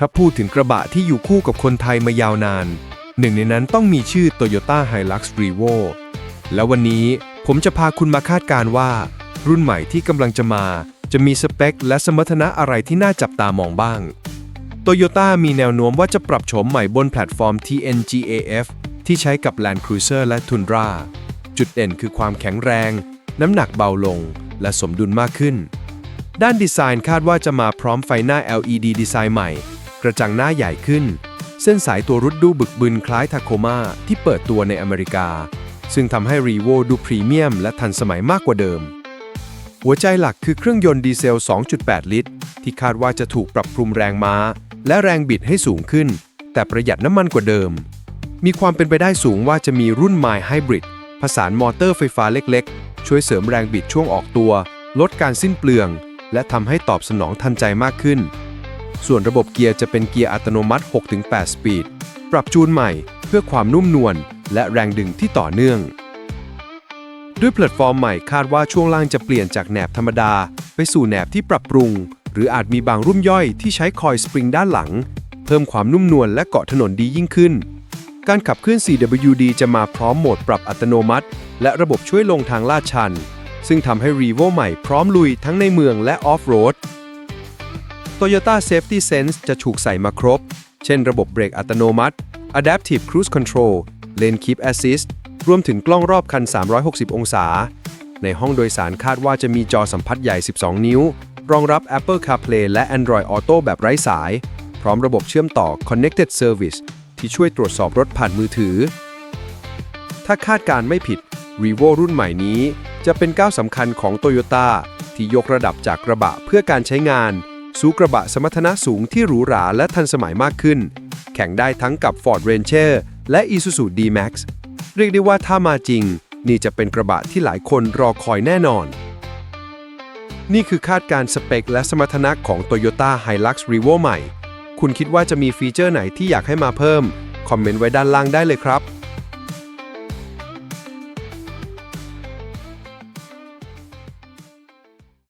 ถ้าพูดถึงกระบะที่อยู่คู่กับคนไทยมายาวนาน หนึ่งในนั้นต้องมีชื่อ Toyota Hilux Revo แล้ววันนี้ผมจะพาคุณมาคาดการว่า รุ่นใหม่ที่กำลังจะมา จะมีสเปค และสมรรถนะอะไรที่น่าจับตามองบ้างโตโยต้ามีแนวโน้มว่าจะปรับโฉมใหม่บนแพลตฟอร์ม TNGAF ที่ใช้กับ Land Cruiser และ Tundra จุดเด่นคือความแข็งแรง น้ำหนักเบาลง และสมดุลมากขึ้น ด้านดีไซน์คาดว่าจะมาพร้อมไฟหน้า LED ดีไซน์ใหม่ กระจังหน้าใหญ่ขึ้น เส้นสายตัวรุดดูบึกบึนคล้ายทาโคมาที่เปิดตัวในอเมริกา ซึ่งทำให้ r ีโวดูพรีเมียมและทันสมัยมากกว่าเดิม หัวใจหลักคือเครื่องยนต์ดีเซล 2.8 ลิตร ที่คาดว่าจะถูกปรับปรุงแรงม้า และแรงบิดให้สูงขึ้น แต่ประหยัดน้ำมันกว่าเดิม มีความเป็นไปได้สูงว่าจะมีรุ่น My Hybrid ผสานมอเตอร์ไฟฟ้าเล็กๆ ช่วยเสริมแรงบิดช่วงออกตัว ลดการสิ้นเปลือง และทำให้ตอบสนองทันใจมากขึ้น ส่วนระบบเกียร์จะเป็นเกียร์อัตโนมัติ 6-8 สปีด ปรับจูนใหม่เพื่อความนุ่มนวลและแรงดึงที่ต่อเนื่อง ด้วยแพลตฟอร์มใหม่คาดว่าช่วงล่างจะเปลี่ยนจากแหนบธรรมดา ไปสู่แหนบที่ปรับปรุง หรืออาจมีบางรุ่มย่อยที่ใช้คอยสปริงด้านหลัง เพิ่มความนุ่มนวลและเกาะถนนดียิ่งขึ้น การขับเคลื่อน 4WD จะมาพร้อมโหมดปรับอัตโนมัติ และระบบช่วยลงทางลาดชัน ซึ่งทำให้ r ีโวใหม่พร้อมลุยทั้งในเมืองและออฟโรด Toyota Safety Sense จะถูกใส่มาครบ เช่นระบบเบรกอัตโนมัติ Adaptive Cruise Control Lane Keep Assist รวมถึงกล้องรอบคัน 360 องศา ในห้องโดยสารคาดว่าจะมีจอสัมผัสใหญ่ 12 นิ้ว รองรับ Apple CarPlay และ Android Auto แบบไร้สาย พร้อมระบบเชื่อมต่อ Connected Service ที่ช่วยตรวจสอบรถผ่านมือถือ ถ้าคาดการณ์ไม่ผิด r e v o รุ่นใหม่นี้ จะเป็นก้าวสำคัญของ Toyota ที่ยกระดับจากกระบะเพื่อการใช้งาน สู่กระบะสมรรถนะสูงที่หรูหราและทันสมัยมากขึ้น แข่งได้ทั้งกับ Ford Ranger และ Isuzu D-Max เรียกได้ว่าถ้ามาจริง นี่จะเป็นกระบะที่หลายคนรอคอยแน่นอน นี่คือคาดการ์สเปคและสมรรถนะของ Toyota Hilux Revo ใหม่ คุณคิดว่าจะมีฟีเจอร์ไหนที่อยากให้มาเพิ่ม คอมเมนต์ไว้ด้านล่างได้เลยครับ